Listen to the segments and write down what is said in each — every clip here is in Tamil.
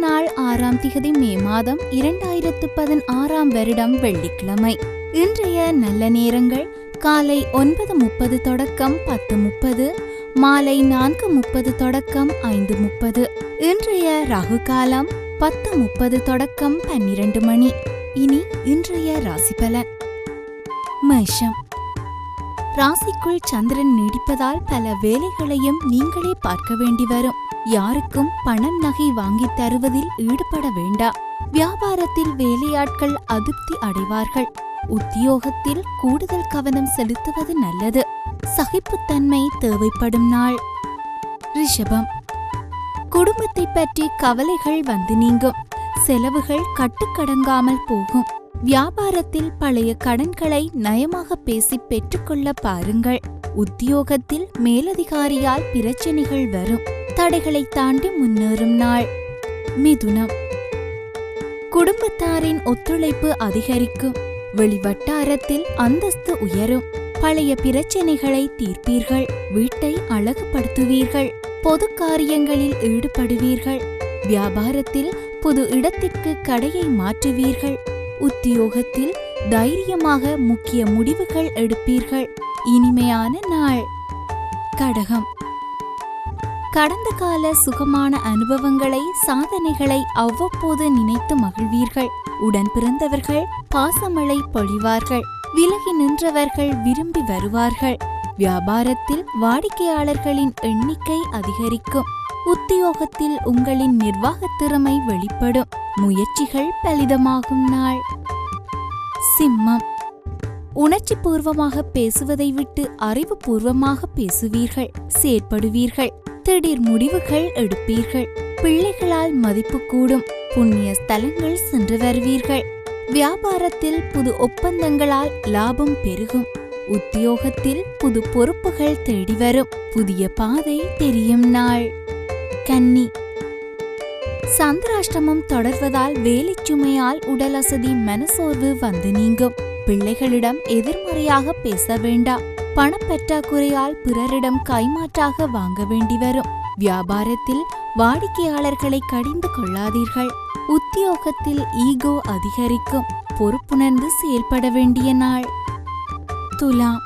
நாள் ஆறாம் திகதி மே மாதம் இரண்டாயிரத்து பதினாறாம் வருடம் வெள்ளிக்கிழமை. இன்றைய நல்ல நேரங்கள் காலை ஒன்பது முப்பது தொடக்கம் பத்து முப்பது மாலை நான்கு முப்பது தொடக்கம் ஐந்து முப்பது. இன்றைய ராகு காலம் பத்து முப்பது தொடக்கம் பன்னிரண்டு மணி. இனி இன்றைய ராசி பலன். மேஷம். ராசிக்குள் சந்திரன் நீடிப்பதால் பல வேலைகளையும் நீங்களே பார்க்க வேண்டி வரும். யாருக்கும் பணம் நகை வாங்கித் தருவதில் ஈடுபட வேண்டாம் வியாபாரத்தில் வேலையாட்கள் அதிருப்தி அடைவார்கள். உத்தியோகத்தில் கூடுதல் கவனம் செலுத்துவது நல்லது. சகிப்புத்தன்மை தேவைப்படும் நாள். ரிஷபம். குடும்பத்தை பற்றி கவலைகள் வந்து நீங்கும். செலவுகள் கட்டுக்கடங்காமல் போகும். வியாபாரத்தில் பழைய கடன்களை நயமாக பேசி பெற்றுக்கொள்ள பாருங்கள். உத்தியோகத்தில் மேலதிகாரியால் பிரச்சனைகள் வரும். தடைகளை தாண்டி முன்னேறும் நாள். மிதுனம். குடும்பத்தாரின் ஒத்துழைப்பு அதிகரிக்கும். வெளிவட்டாரத்தில் அந்தஸ்து உயரும். பழைய பிரச்சனைகளை தீர்ப்பீர்கள். வீட்டை அழகுபடுத்துவீர்கள். பொது காரியங்களில் ஈடுபடுவீர்கள். வியாபாரத்தில் புது இடத்திற்கு கடையை மாற்றுவீர்கள். உத்தியோகத்தில் தைரியமாக முக்கிய முடிவுகள் எடுப்பீர்கள். இனிமையான நாள். கடகம். கடந்த கால சுகமான அனுபவங்களை சாதனைகளை அவ்வப்போது நினைத்து மகிழ்வீர்கள். உடன் பிறந்தவர்கள் பாசமழை பொழிவார்கள். விலகி நின்றவர்கள் விரும்பி வருவார்கள். வியாபாரத்தில் வாடிக்கையாளர்களின் எண்ணிக்கை அதிகரிக்கும். உத்தியோகத்தில் உங்களின் நிர்வாகத் திறமை வெளிப்படும். முயற்சிகள் பலிதமாகும் நாள். சிம்மம். உணர்ச்சி பூர்வமாக பேசுவதை விட்டு அறிவுபூர்வமாக பேசுவீர்கள். செயற்படுவீர்கள். திடீர் முடிவுகள் எடுப்பீர்கள். பிள்ளைகளால் மதிப்பு கூடும். புண்ணிய ஸ்தலங்கள் சென்று வருவீர்கள். வியாபாரத்தில் புது ஒப்பந்தங்களால் லாபம் பெருகும். உத்தியோகத்தில் புது பொறுப்புகள் தேடி வரும். புதிய பாதை தெரியும் நாள். கன்னி. சந்திராஷ்டமம் தொடர்வதால் வேலை சுமையால் உடல் அசதி மனசோர்வு வந்து நீங்கும். பிள்ளைகளிடம் எதிர்மறையாக பேச வேண்டாம். பணப்பற்றாக்குறையால் பிறரிடம் கைமாற்றாக வாங்க வேண்டி வரும். வியாபாரத்தில் வாடிக்கையாளர்களை கடிந்து கொள்ளாதீர்கள். உத்தியோகத்தில் ஈகோ அதிகரிக்கும். பொறுப்புணர்ந்து செயல்பட வேண்டிய நாள். துலாம்.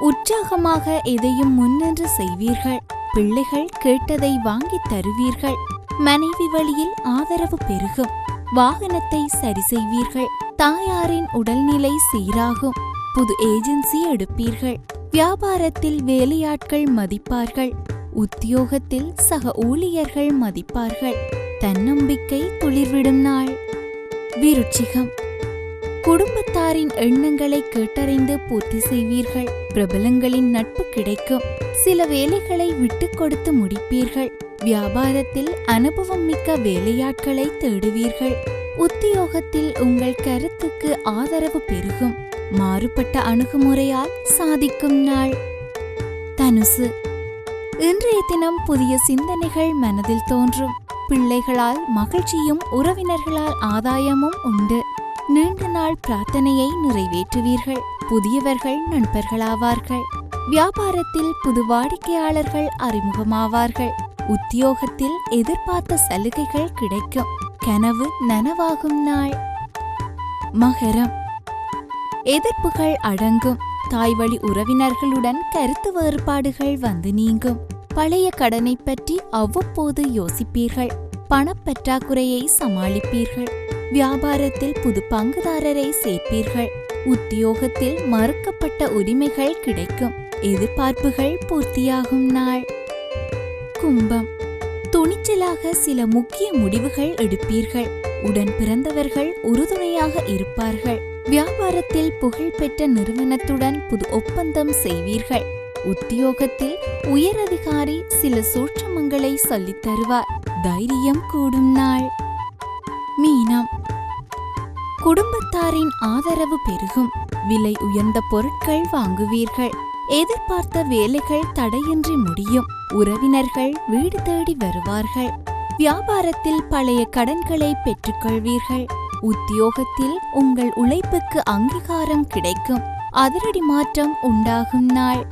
உற்சாகமாக எதையும் முன்னின்று செய்வீர்கள். பிள்ளைகள் கேட்டதை வாங்கித் தருவீர்கள். மனைவி வழியில் ஆதரவு பெருகும். வாகனத்தை சரி செய்வீர்கள். தாயாரின் உடல்நிலை சீராகும். புது ஏஜென்சி எடுப்பீர்கள். வியாபாரத்தில் வேலையாட்கள் மதிப்பார்கள். உத்தியோகத்தில் சக ஊழியர்கள் மதிப்பார்கள். தன்னம்பிக்கை துளிர்விடும் நாள். விருட்சிகம் குடும்பத்தாரின் எண்ணங்களை கேட்டறிந்து பூர்த்தி செய்வீர்கள். பிரபலங்களின் நட்பு கிடைக்கும். சில வேலைகளை விட்டு கொடுத்து முடிப்பீர்கள். வியாபாரத்தில் அனுபவம் மிக்க வேலையாட்களை தேடுவீர்கள். உத்தியோகத்தில் உங்கள் கருத்துக்கு ஆதரவு பெருகும். மாறுபட்ட அணுகுமுறையால் சாதிக்கும் நாள். தனுசு. இன்றைய தினம் புதிய சிந்தனைகள் மனதில் தோன்றும். பிள்ளைகளால் மகிழ்ச்சியும் உறவினர்களால் ஆதாயமும் உண்டு. நீண்ட நாள் பிரார்த்தனையை நிறைவேற்றுவீர்கள். புதியவர்கள் நண்பர்களாவார்கள். வியாபாரத்தில் புது வாடிக்கையாளர்கள் அறிமுகமாவார்கள். உத்தியோகத்தில் எதிர்பார்த்த சலுகைகள் கிடைக்கும். கனவு நனவாகும் நாள். மகரம். எதிர்ப்புகள் அடங்கும். தாய்வழி உறவினர்களுடன் கருத்து வேறுபாடுகள் வந்து நீங்கும். பழைய கடனை பற்றி அவ்வப்போது யோசிப்பீர்கள். பணப்பற்றாக்குறையை சமாளிப்பீர்கள். வியாபாரத்தில் புது பங்குதாரரை சேர்ப்பீர்கள். உத்தியோகத்தில் மறுக்கப்பட்ட உரிமைகள் கிடைக்கும். எதிர்பார்ப்புகள் பூர்த்தியாகும் நாள். கும்பம். துணிச்சலாக சில முக்கிய முடிவுகள் எடுப்பீர்கள். உடன் பிறந்தவர்கள் உறுதுணையாக இருப்பார்கள். வியாபாரத்தில் புகழ்பெற்ற நிறுவனத்துடன் புது ஒப்பந்தம் செய்வீர்கள். உத்தியோகத்தில் உயரதிகாரி சில சூட்சமங்களை சொல்லித் தருவார் தைரியம் கூடும் நாள். மீனம். குடும்பத்தாரின் ஆதரவு பெருகும். விலை உயர்ந்த பொருட்கள் வாங்குவீர்கள். எதிர்பார்த்த வேலைகள் தடையின்றி முடியும். உறவினர்கள் வீடு தேடி வருவார்கள். வியாபாரத்தில் பழைய கடன்களை பெற்றுக்கொள்வீர்கள். உத்தியோகத்தில் உங்கள் உழைப்புக்கு அங்கீகாரம் கிடைக்கும். அதிரடி மாற்றம் உண்டாகும் நாள்.